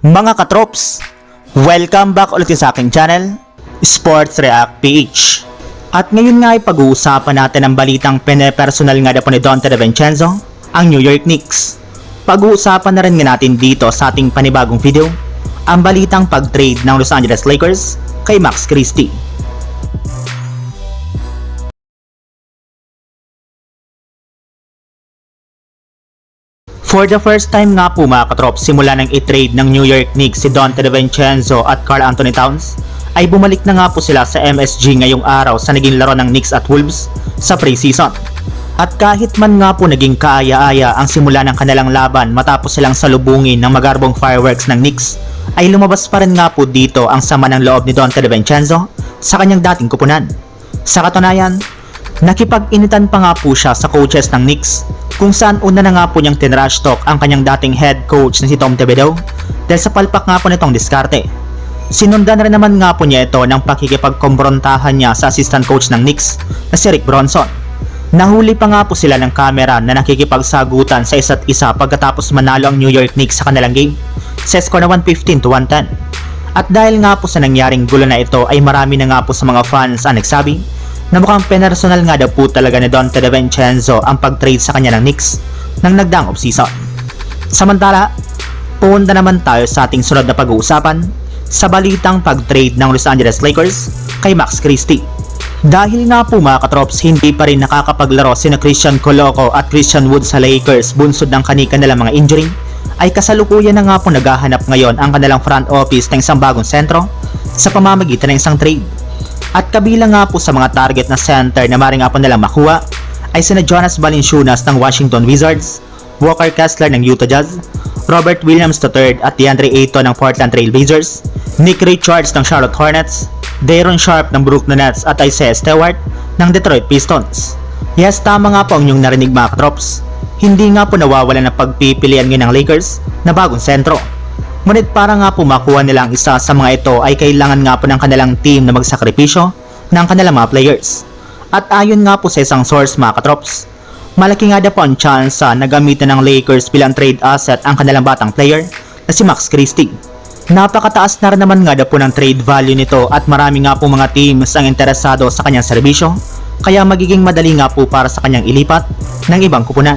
Mga katrops, welcome back ulit sa aking channel, Sports React PH. At ngayon nga ay pag-uusapan natin ang balitang pene-personal nga na po ni Dante DiVincenzo, ang New York Knicks. Pag-uusapan na rin nga natin dito sa ating panibagong video, ang balitang pag-trade ng Los Angeles Lakers kay Max Christie. For the first time nga po mga katrop, simula nang i-trade ng New York Knicks si Dante DiVincenzo at Carl Anthony Towns, ay bumalik na nga po sila sa MSG ngayong araw sa naging laro ng Knicks at Wolves sa preseason. At kahit man nga po naging kaaya-aya ang simula ng kanilang laban matapos silang salubungin ng magarbong fireworks ng Knicks, ay lumabas pa rin nga po dito ang sama ng loob ni Dante DiVincenzo sa kanyang dating kupunan. Sa katunayan, Nakipag-initan pa nga po siya sa coaches ng Knicks kung saan una na nga po niyang tinrash talk ang kanyang dating head coach na si Tom Thibodeau dahil sa palpak nga po nitong diskarte. Sinundan rin naman nga po niya ito ng pakikipagkombrontahan niya sa assistant coach ng Knicks na si Rick Bronson. Nahuli pa nga po sila ng kamera na nakikipagsagutan sa isa't isa pagkatapos manalo ang New York Knicks sa kanilang game sa score na 115 to 110. At dahil nga po sa nangyaring gulo na ito ay marami na nga po sa mga fans ang nagsabi na mukhang personal nga daw po talaga ni Dante DiVincenzo ang pag-trade sa kanya ng Knicks nang nagdaang off-season. Samantala, punta naman tayo sa ating sunod na pag-uusapan sa balitang pag-trade ng Los Angeles Lakers kay Max Christie. Dahil nga po mga katrops, hindi pa rin nakakapaglaro sina Christian Coloco at Christian Wood sa Lakers bunsod ng kanika nilang mga injury, ay kasalukuyan na nga po naghahanap ngayon ang kanilang front office ng isang bagong sentro sa pamamagitan ng isang trade. At kabilang nga po sa mga target na center na maring po nilang makuha ay sina Jonas Valanciunas ng Washington Wizards, Walker Kessler ng Utah Jazz, Robert Williams III at DeAndre Ayton ng Portland Trail Blazers, Nick Richards ng Charlotte Hornets, Daron Sharp ng Brooklyn Nets at Isaiah Stewart ng Detroit Pistons. Yes, tama nga po ang inyong narinig mga katrops. Hindi nga po nawawala ng pagpipilian ngayon ng Lakers na bagong sentro. Ngunit para nga po makuha nila ang isa sa mga ito ay kailangan nga po ng kanilang team na magsakripisyo ng kanilang mga players. At ayon nga po sa isang source mga katrops, malaki nga daw po ang chance na gamitin ng Lakers bilang trade asset ang kanilang batang player na si Max Christie. Napakataas na rin naman nga daw po ng trade value nito at marami nga po mga teams ang interesado sa kanyang serbisyo kaya magiging madali nga po para sa kanyang ilipat ng ibang kupunan.